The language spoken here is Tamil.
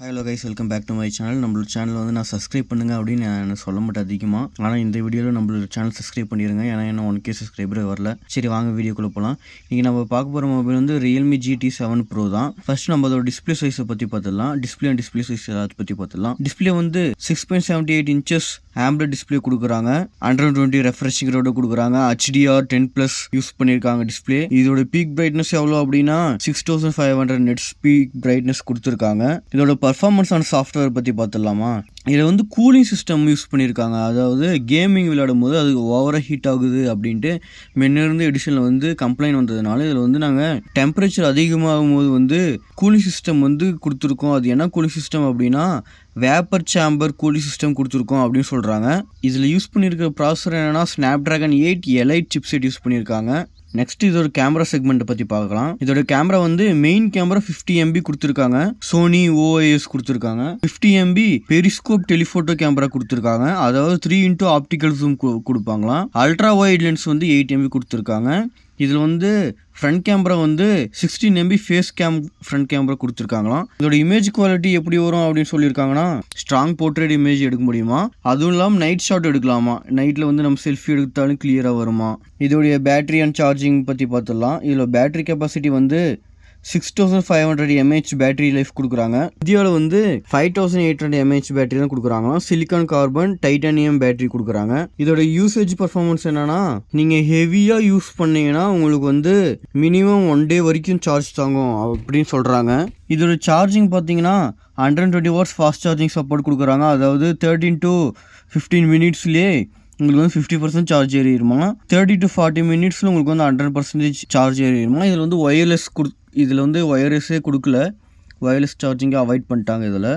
Hello guys welcome back to my channel நம்மளோட சேனல் வந்து நான் சப்ஸ்கிரைப் பண்ணுங்க அப்படின்னு நான் சொல்ல மாட்டேன் அதிகமாக ஆனால் இந்த வீடியோவில் நம்மளோட சேனல் சப்ஸ்கிரைப் பண்ணிடுங்க ஏன்னா என்ன ஒன் கே சப்ஸ்கிரைபரே வரல. சரி வாங்க வீடியோக்குள்ளே போகலாம் இன்றைக்கி நம்ம பார்க்க போகிற மொபைல் வந்து ரியல்மி ஜிடி செவன் ப்ரோ தான். ஃபர்ஸ்ட் நம்ம அதோட டிஸ்பிளே சைஸை பற்றி பார்த்துடலாம். டிஸ்பிளே அண்ட் டிஸ்பிளே சைஸ் எல்லாத்த பற்றி பார்த்துடலாம். டிஸ்பிளே வந்து six point seventy eight inches AMOLED display கொடுக்குறாங்க. ஹண்ட்ரட் டுவெண்ட்டி ரெஃப்ரெஷிங்கரோட கொடுக்குறாங்க. ஹெச்டிஆர் டென் ப்ளஸ் யூஸ் பண்ணியிருக்காங்க டிஸ்பிளே இதோட பீக் பிரைட்னஸ் எவ்வளோ அப்படின்னா six thousand five hundred nits peak brightness கொடுத்துருக்காங்க. இதோட பர்ஃபார்மன்ஸ் ஆன சாஃப்ட்வேர் பற்றி பார்த்துடலாமா? இதில் வந்து கூலிங் சிஸ்டம் யூஸ் பண்ணியிருக்காங்க. அதாவது கேமிங் விளையாடும் போது அது ஓவராக ஹீட் ஆகுது அப்படின்ட்டு மென்னிருந்து எடிஷனில் வந்து கம்ப்ளைண்ட் வந்ததுனால இதில் வந்து நாங்கள் டெம்பரேச்சர் அதிகமாகும் போது வந்து கூலிங் சிஸ்டம் வந்து கொடுத்துருக்கோம். அது என்ன கூலிங் சிஸ்டம் அப்படின்னா வேப்பர் சேம்பர் கூலிங் சிஸ்டம் கொடுத்துருக்கோம் அப்படின்னு சொல்கிறாங்க இதில் யூஸ் பண்ணியிருக்கிற ப்ராசஸர் என்னென்னா Snapdragon eight elite chipset use பண்ணியிருக்காங்க. நெக்ஸ்ட் இதோட கேமரா செக்மெண்ட்டை பற்றி பார்க்கலாம். இதோட கேமரா வந்து மெயின் கேமரா ஃபிஃப்டி எம்பி கொடுத்துருக்காங்க. சோனி ஓஐஎஸ் கொடுத்துருக்காங்க. Fifty MP periscope telephoto camera கொடுத்துருக்காங்க. அதாவது த்ரீ இன்டூ ஆப்டிக்கல் ஜூம் கொடுப்பாங்களாம். அல்ட்ரா ஒயிட் லென்ஸ் வந்து எயிட் எம்பி கொடுத்துருக்காங்க. இதில் வந்து ஃப்ரண்ட் கேமரா வந்து sixteen MP face cam front camera கொடுத்துருக்காங்களாம். இதோட இமேஜ் குவாலிட்டி எப்படி வரும் அப்படின்னு சொல்லியிருக்காங்கன்னா ஸ்ட்ராங் போர்ட்ரேட் இமேஜ் எடுக்க முடியுமா? அதுவும் இல்லாமல் நைட் ஷாட் எடுக்கலாமா? நைட்டில் வந்து நம்ம செல்ஃபி எடுத்தாலும் கிளியராக வருமா? இதோடைய பேட்டரி அண்ட் சார்ஜிங் பற்றி பார்த்துடலாம். இதில் பேட்டரி கெப்பாசிட்டி வந்து six thousand five hundred mAh battery life கொடுக்குறாங்க. இந்தியாவில் வந்து five thousand eight hundred mAh battery தான் கொடுக்குறாங்க சிலிக்கான் கார்பன் டைட்டானியம் பேட்டரி கொடுக்குறாங்க. இதோட யூசேஜ் பர்ஃபார்மன்ஸ் என்னன்னா நீங்கள் ஹெவியாக யூஸ் பண்ணீங்கன்னா உங்களுக்கு வந்து மினிமம் ஒன் டே வரைக்கும் சார்ஜ் தாங்கும் அப்படின்னு சொல்கிறாங்க இதோட சார்ஜிங் பார்த்தீங்கன்னா hundred twenty watts fast charging support கொடுக்குறாங்க. அதாவது தேர்ட்டின் டு ஃபிஃப்டீன் மினிட்ஸ்லேயே உங்களுக்கு வந்து ஃபிஃப்டி பர்சன்ட் சார்ஜ் ஏறிடுமா தேர்ட்டி டு ஃபார்ட்டி மினிட்ஸில் உங்களுக்கு வந்து ஹண்ட்ரட் பர்சன்டேஜ் சார்ஜ் ஏறிடுமா இதில் வந்து ஒயர்லெஸ் கொடு இதில் வந்து ஒயர்லெஸ்ஸே கொடுக்கல. ஒயர்லெஸ் சார்ஜிங்கை அவாய்ட் பண்ணிட்டாங்க இதில்.